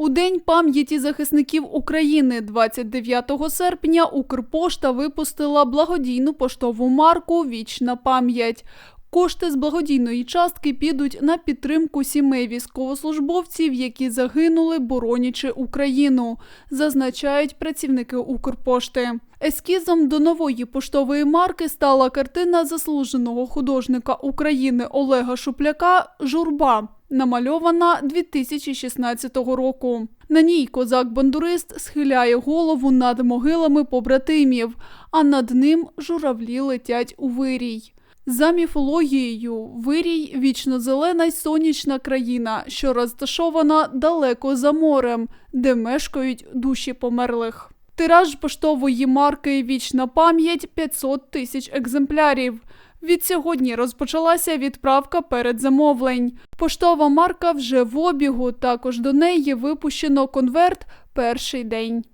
У День пам'яті захисників України 29 серпня Укрпошта випустила благодійну поштову марку Вічна пам'ять. Кошти з благодійної частки підуть на підтримку сімей військовослужбовців, які загинули, боронячи Україну, зазначають працівники Укрпошти. Ескізом до нової поштової марки стала картина заслуженого художника України Олега Шупляка Журба, намальована 2016 року. На ній козак-бандурист схиляє голову над могилами побратимів, а над ним журавлі летять у вирій. За міфологією, вирій вічно-зелена й сонячна країна, що розташована далеко за морем, де мешкають душі померлих. Тираж поштової марки Вічна пам'ять 500 тисяч екземплярів. Від сьогодні розпочалася відправка передзамовлень. Поштова марка вже в обігу. Також до неї випущено конверт перший день.